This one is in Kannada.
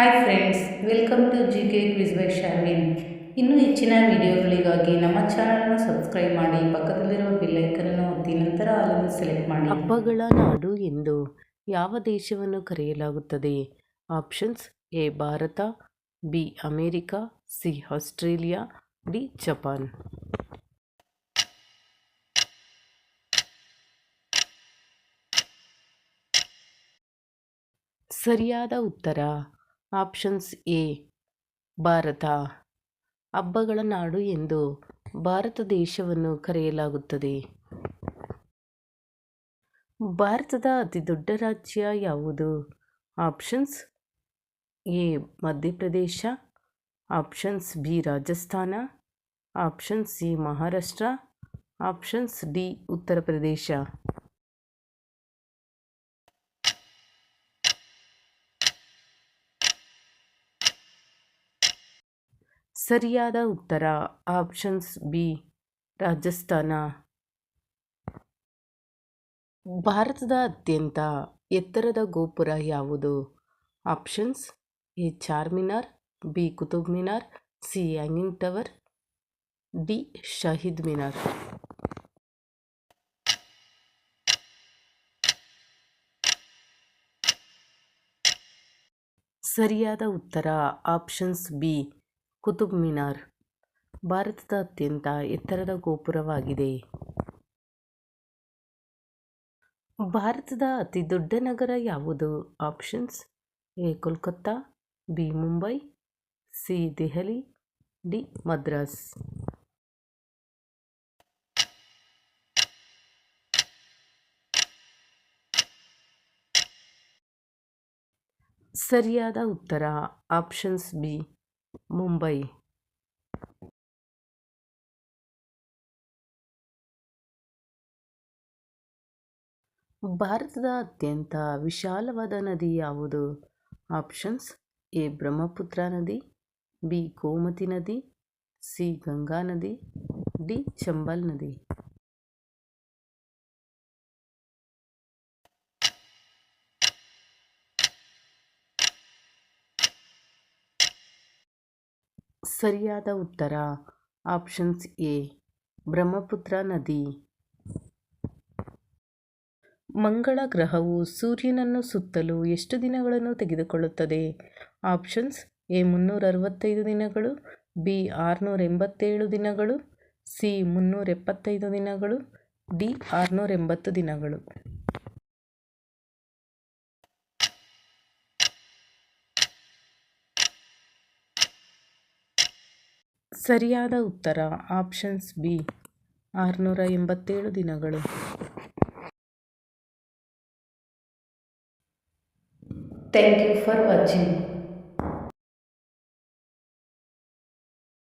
Hi friends welcome to G K quiz by Sharvin ಇನ್ನೂ ಹೆಚ್ಚಿನ ವಿಡಿಯೋಗಳಿಗಾಗಿ ನಮ್ಮ ಚಾನಲ್ನ ಸಬ್ಸ್ಕ್ರೈಬ್ ಮಾಡಿ, ಪಕ್ಕದಲ್ಲಿರುವ ಬೆಲ್ಲೈಕನನ್ನು ಒತ್ತಿ, ನಂತರ ಅಲ್ಲನ್ನು ಸೆಲೆಕ್ಟ್ ಮಾಡಿ. ಹಬ್ಬಗಳ ನಾಡು ಎಂದು ಯಾವ ದೇಶವನ್ನು ಕರೆಯಲಾಗುತ್ತದೆ? Options A Bharat B America C Australia D Japan. ಸರಿಯಾದ ಉತ್ತರ ಆಪ್ಷನ್ಸ್ ಎ, ಭಾರತ. ಹಬ್ಬಗಳ ನಾಡು ಎಂದು ಭಾರತ ದೇಶವನ್ನು ಕರೆಯಲಾಗುತ್ತದೆ. ಭಾರತದ ಅತಿದೊಡ್ಡ ರಾಜ್ಯ ಯಾವುದು? Options A, Madhya Pradesh. Options B, Rajasthan. Options C, Maharashtra. Options D Uttar Pradesh ಸರಿಯಾದ ಉತ್ತರ ಆಪ್ಷನ್ಸ್ ಬಿ ರಾಜಸ್ಥಾನ. ಭಾರತದ ಅತ್ಯಂತ ಎತ್ತರದ ಗೋಪುರ ಯಾವುದು? Options A, Charminar, B, Qutub Minar, C, hanging tower, D, Shaheed Minar. ಸರಿಯಾದ ಉತ್ತರ ಆಪ್ಷನ್ಸ್ ಬಿ ಕುತುಬ್ ಮಿನಾರ್ ಭಾರತದ ಅತ್ಯಂತ ಎತ್ತರದ ಗೋಪುರವಾಗಿದೆ. ಭಾರತದ ಅತಿ ದೊಡ್ಡ ನಗರ ಯಾವುದು? Options, A, Kolkata, B, Mumbai, C, Delhi, D, Madras. ಸರಿಯಾದ ಉತ್ತರ, ಆಪ್ಷನ್ಸ್ ಬಿ. ಮುಂಬೈ. ಭಾರತದ ಅತ್ಯಂತ ವಿಶಾಲವಾದ ನದಿ ಯಾವುದು? Options, A. ಬ್ರಹ್ಮಪುತ್ರ ನದಿ, ಬಿ. ಗೋಮತಿ ನದಿ, ಸಿ. ಗಂಗಾ ನದಿ, ಡಿ. ಚಂಬಲ್ ನದಿ. ಸರಿಯಾದ ಉತ್ತರ. Options A. ಬ್ರಹ್ಮಪುತ್ರ ನದಿ. ಮಂಗಳ ಗ್ರಹವು ಸೂರ್ಯನನ್ನು ಸುತ್ತಲು ಎಷ್ಟು ದಿನಗಳನ್ನು ತೆಗೆದುಕೊಳ್ಳುತ್ತದೆ? Options A. ಮುನ್ನೂರ ಅರವತ್ತೈದು ದಿನಗಳು, ಬಿ. ಆರುನೂರ ಎಂಬತ್ತೇಳು ದಿನಗಳು, ಸಿ. ಮುನ್ನೂರ ಎಪ್ಪತ್ತೈದು ದಿನಗಳು, ಡಿ. ಆರುನೂರ ಎಂಬತ್ತು ದಿನಗಳು. ಸರಿಯಾದ ಉತ್ತರ. Options B. ಆರುನೂರ ಎಂಬತ್ತೇಳು ದಿನಗಳು. Thank you for watching